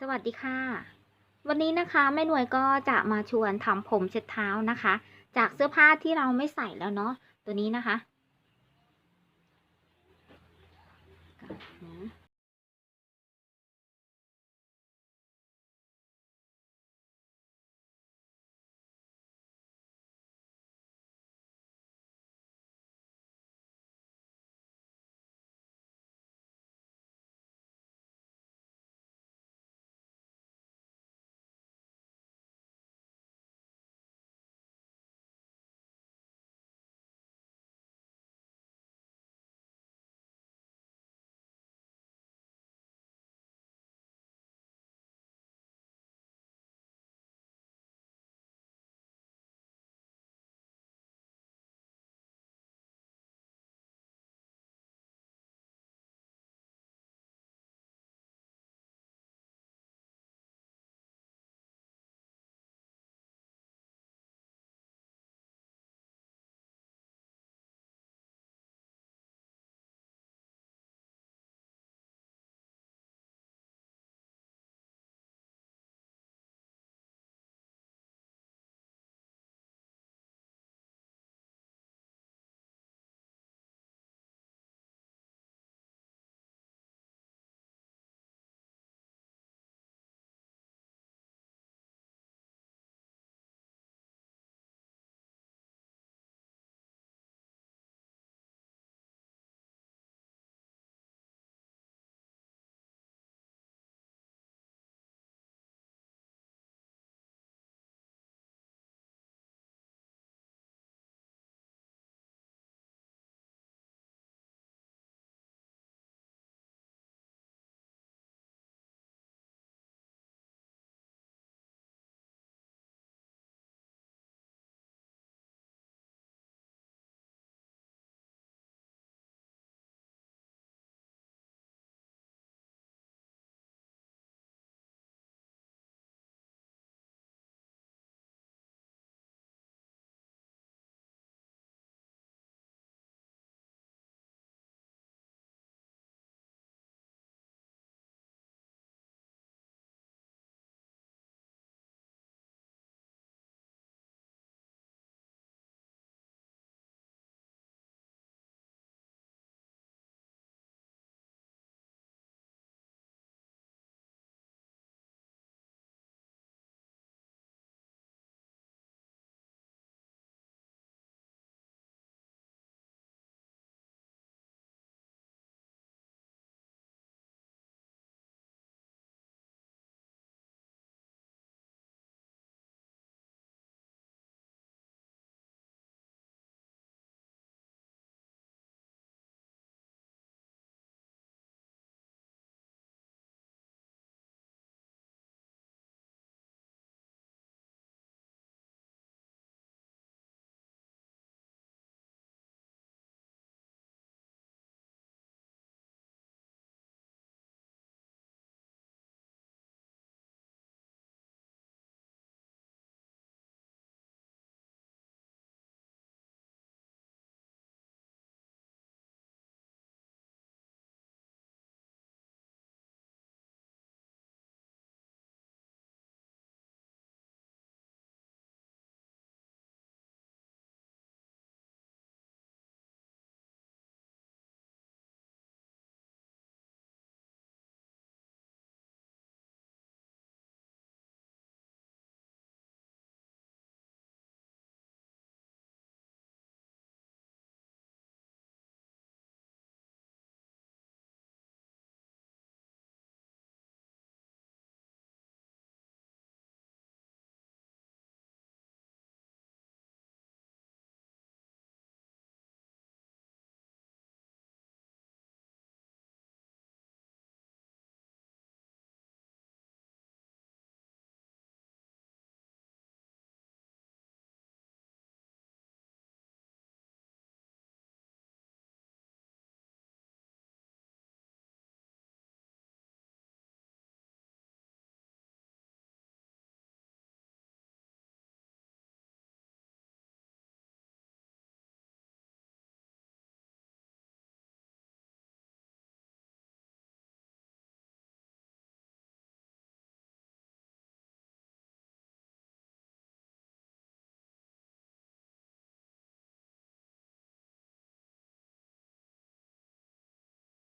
สวัสดีค่ะ วันนี้นะคะแม่หน่วยก็จะมาชวนทำผมเช็ดเท้านะคะ จากเสื้อผ้าที่เราไม่ใส่แล้วเนาะตัวนี้นะคะ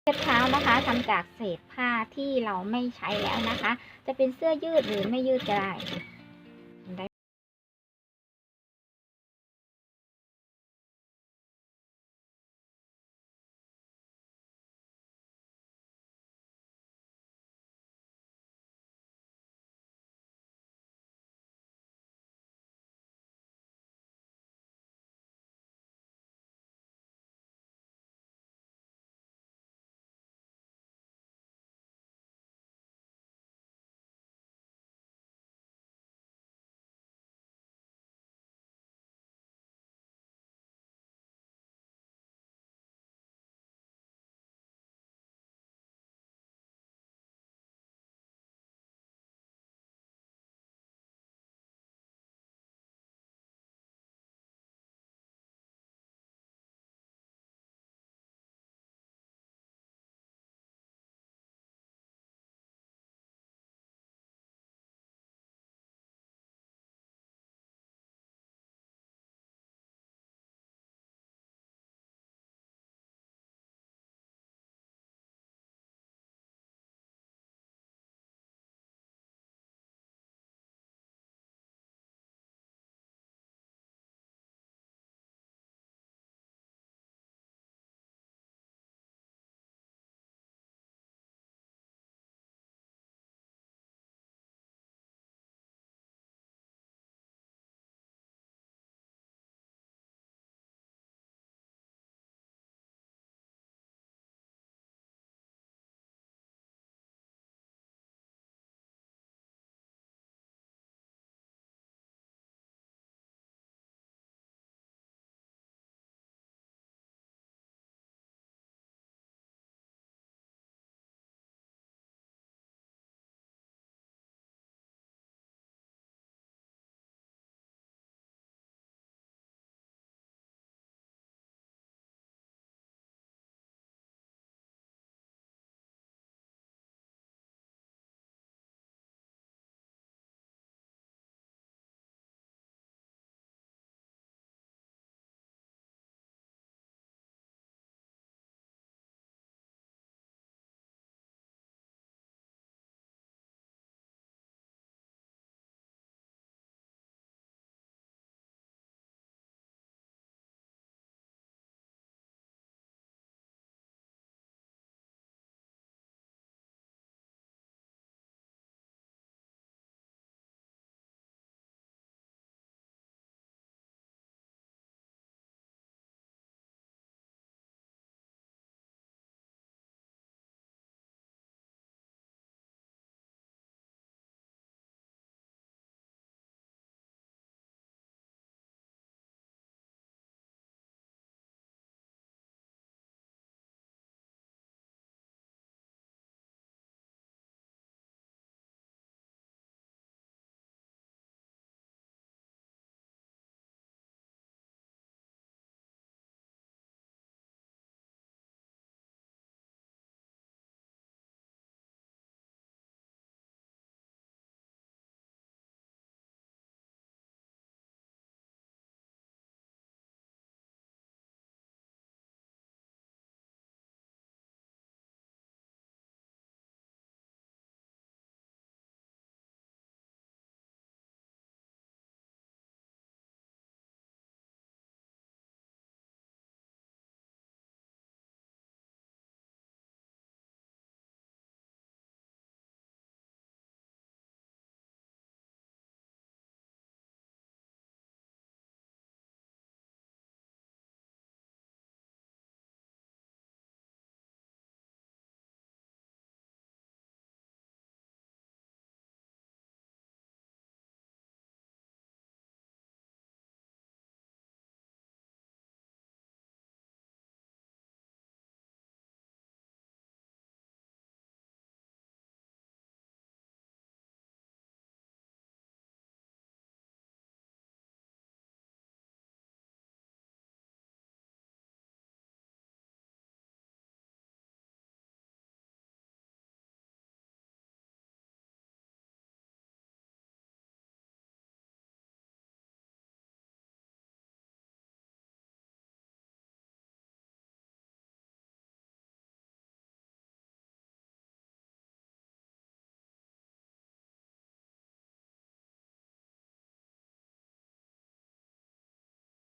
เช็ดเท้านะคะทำจากเศษผ้าที่เราไม่ใช้แล้วนะคะ จะเป็นเสื้อยืดหรือไม่ยืดก็ได้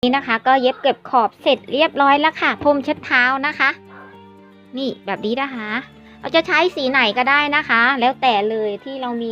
นี้นะคะก็เย็บเก็บขอบเสร็จเรียบร้อยแล้วค่ะพรมเช็ดเท้านะคะ นี่แบบนี้นะคะ เราจะใช้สีไหนก็ได้นะคะ แล้วแต่เลยที่เรามี